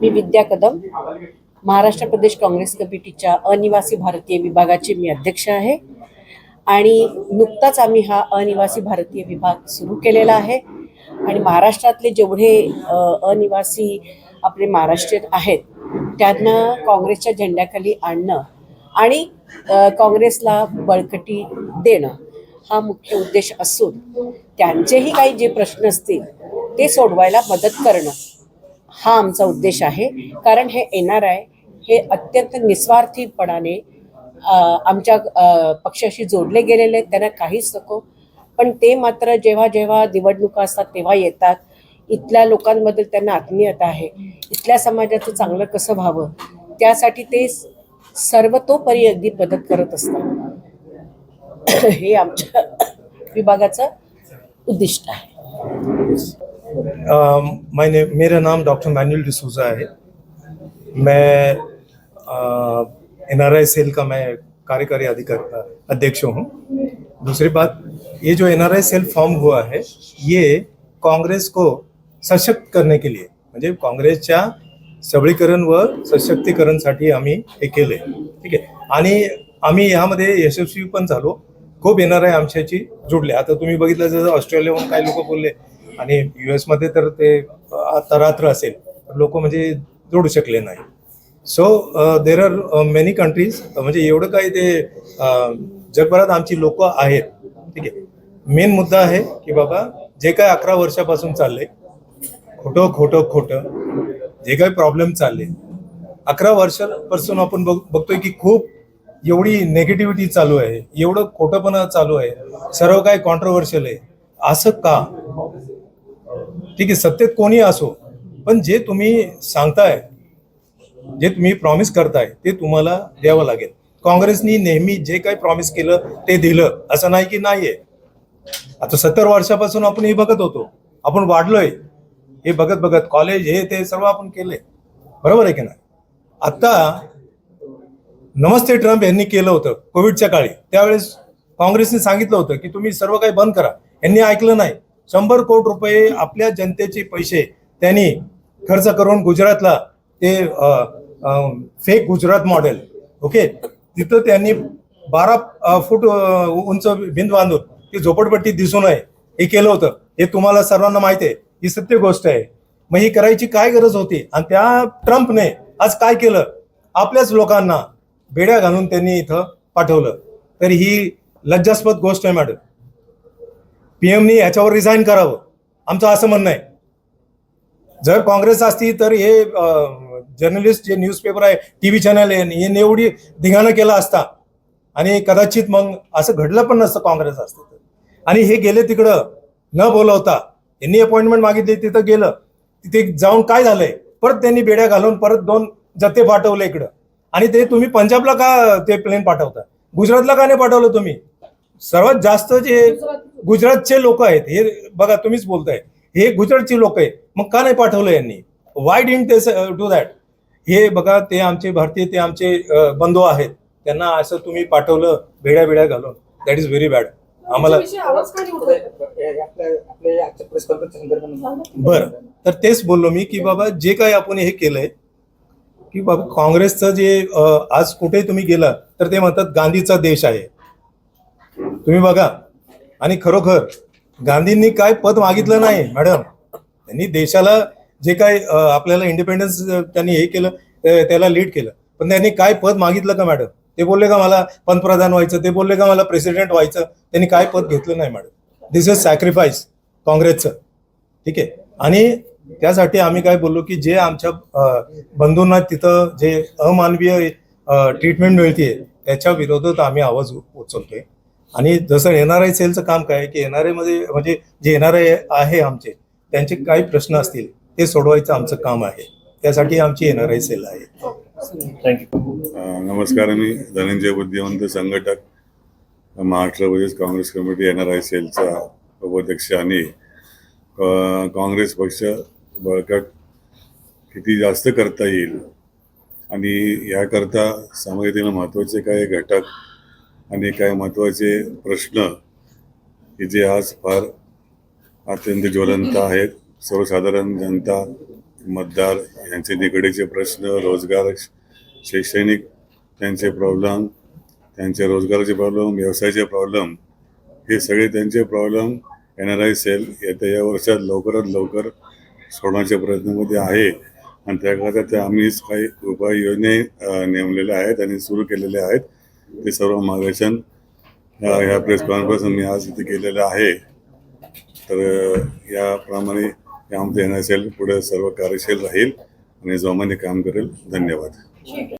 मी विद्या कदम महाराष्ट्र प्रदेश काँग्रेस कमिटीच्या अनिवासी भारतीय विभागाचे मी अध्यक्ष आहे. आणि नुकताच आम्ही हा अनिवासी भारतीय विभाग सुरू केलेला आहे. आणि महाराष्ट्रातले जेवढे अनिवासी आपले महाराष्ट्रीयन आहेत त्यांना काँग्रेसच्या झेंड्याखाली आणणं आणि काँग्रेसला बळकटी देणं हा मुख्य उद्देश असून त्यांचेही काही जे प्रश्न असतील ते सोडवायला मदत करणं हा आमचा उद्देश आहे. कारण हे एन आर आय हे अत्यंत निस्वार्थीपणाने आमच्या पक्षाशी जोडले गेलेले आहेत त्यांना काहीच नको. पण ते मात्र जेव्हा जेव्हा निवडणुका असतात तेव्हा येतात. इथल्या लोकांबद्दल त्यांना आत्मीयता आहे. इथल्या समाजाचं चांगलं कसं व्हावं? त्यासाठी ते सर्वतोपरी अगदी मदत करत असतात. हे आमच्या विभागाचं उद्दिष्ट आहे. Um, मैंने मेरा नाम डॉक्टर मैनुअल डिसूजा है। मैं एन आर आई सेल का मैं कार्यकारी अधिकारी अध्यक्ष हूँ। दूसरी बात ये जो N R I cell form हुआ है ये काँग्रेस को सशक्त करने के लिए म्हणजे काँग्रेसच्या सबळीकरण व सशक्तीकरणसाठी आम्ही हे केले ठीक आहे? आणि आम्ही यामध्ये यशस्वी पण झालो. खूप एन आर आय आमच्याशी जुडले. आता तुम्ही बघितलं जसं ऑस्ट्रेलियाहून काही लोक बोलले आणि यू एसमध्ये तर ते तरात्र असेल असेल लोक म्हणजे जोडू शकले नाही. So there are many countries म्हणजे एवढं काही ते जगभरात आमची लोक आहेत ठीक आहे. मेन मुद्दा आहे की बाबा जे काय अकरा वर्षापासून चाललंय खोटं खोटं खोटं जे काही प्रॉब्लेम चालले अकरा वर्षापासून आपण बघ बघतोय की खूप एवढी नेगेटिव्हिटी चालू आहे एवढं खोटंपणा चालू आहे सर्व काही कॉन्ट्रोवर्शियल आहे. असं का? ठीक आहे सत्तेत कोणी असो पण जे तुम्ही सांगताय जे तुम्ही प्रॉमिस करताय ते तुम्हाला द्यावं लागेल. काँग्रेसनी नेहमी जे काही प्रॉमिस केलं ते दिलं. असं नाही की नाहीये. आता सत्तर वर्षापासून आपण हे बघत होतो. आपण वाढलोय. हे बघत बघत कॉलेज हे ते सर्व आपण केले बरोबर आहे की नाही? आता नमस्ते ट्रम्प यांनी केलं होतं कोविडच्या काळी. त्यावेळेस काँग्रेसने सांगितलं होतं की तुम्ही सर्व काही बंद करा. यांनी ऐकलं नाही. शंभर कोट रुपये आपल्या जनतेचे पैसे त्यांनी खर्च करून गुजरातला ते फेक गुजरात मॉडेल ओके तिथं त्यांनी बारा फूट उंच भिंत बांधून ती झोपडपट्टी दिसू नये. हे केलं होतं. हे तुम्हाला सर्वांना माहिती आहे. ही सत्य गोष्ट आहे. मग ही करायची काय गरज होती? आणि त्या ट्रम्पने आज काय केलं? आपल्याच लोकांना बेड्या घालून त्यांनी इथं पाठवलं. तर ही लज्जास्पद गोष्ट आहे मॅडम. पीएमनी याच्यावर रिझाईन करावं. आमचं असं म्हणणं आहे. जर काँग्रेस असती तर हे जर्नलिस्ट जे न्यूजपेपर आहे टी व्ही चॅनल आहे हे एवढी धिंगाणं केला असता आणि कदाचित मग असं घडलं पण नसतं काँग्रेस असतं तर. आणि हे गेले तिकडं न बोलवता यांनी अपॉइंटमेंट मागितली तिथं गेलं तिथे जाऊन काय झालंय? परत त्यांनी बेड्या घालून परत दोन जत्ते पाठवले इकडं. आणि ते तुम्ही पंजाबला का ते प्लेन पाठवता? गुजरातला का नाही पाठवलं तुम्ही? सर्वात जास्त जे गुजरातचे लोक आहेत हे बघा तुम्हीच बोलताय. हे गुजरातची लोक आहेत. मग का नाही पाठवलं यांनी? Why didn't they do that हे बघा ते आमचे भारतीय ते आमचे बंधू आहेत. त्यांना असं तुम्ही पाठवलं भेड्या भेड्या घालून. दॅट इज व्हेरी बॅड आम्हाला बरं. तर तेच बोललो मी की बाबा जे काही आपण हे केलंय की बाबा काँग्रेसचं जे आज कुठे तुम्ही गेला तर ते म्हणतात गांधीचा देश आहे. तुम्ही बघा. आणि खरोखर गांधींनी काय पद मागितलं नाही मॅडम? त्यांनी देशाला जे काय आपल्याला इंडिपेंडन्स त्यांनी हे केलं त्याला लीड केलं. पण त्यांनी काय पद मागितलं का मॅडम? ते बोलले का मला पंतप्रधान व्हायचं? ते बोलले का मला प्रेसिडेंट व्हायचं? त्यांनी काय पद घेतलं नाही मॅडम? दिस इज सॅक्रिफाईस काँग्रेसचं. ठीक आहे? आणि त्यासाठी आम्ही काय बोललो की जे आमच्या बंधूंना तिथं जे अमानवीय ट्रीटमेंट मिळते त्याच्या विरोधात आम्ही आवाज उ- उचलतोय. आणि जसं एन आर आय सेलचं काम काय आहे की एन आर आयमध्ये म्हणजे जे एन आर आय आहे आमचे त्यांचे काही प्रश्न असतील ते सोडवायचं आमचं काम आहे. त्यासाठी आमची एन आर आय सेल आहे. नमस्कार मी धनंजय बुद्धिवंत संघटक Maharashtra Pradesh Congress committee N R I सेलचा उपाध्यक्ष आणि काँग्रेस पक्ष बळकट किती जास्त करता येईल आणि याकरता समाजातील महत्त्वाचे काही घटक आणि काही महत्त्वाचे प्रश्न की जे आज फार अत्यंत ज्वलंत आहेत. सर्वसाधारण जनता मतदार यांचे निगडीचे प्रश्न रोजगार शैक्षणिक त्यांचे प्रॉब्लेम त्यांचे रोजगाराचे प्रॉब्लेम व्यवसायाचे प्रॉब्लेम हे सगळे त्यांचे problem N R I cell येत्या या वर्षात लवकरात लवकर सोडण्याच्या प्रयत्नामध्ये आहे. आणि त्याकरता त्या आम्हीच काही उपाययोजने नेमलेल्या आहेत आणि सुरू केलेल्या आहेत. ते सर्व मार्गदर्शन अ, ह्या प्रेस कॉन्फरन्स मी आज इथे केलेलं आहे. तर याप्रमाणे आमचं एन एस एल पुढे सर्व कार्यशील राहील आणि जोमाने काम करेल. धन्यवाद.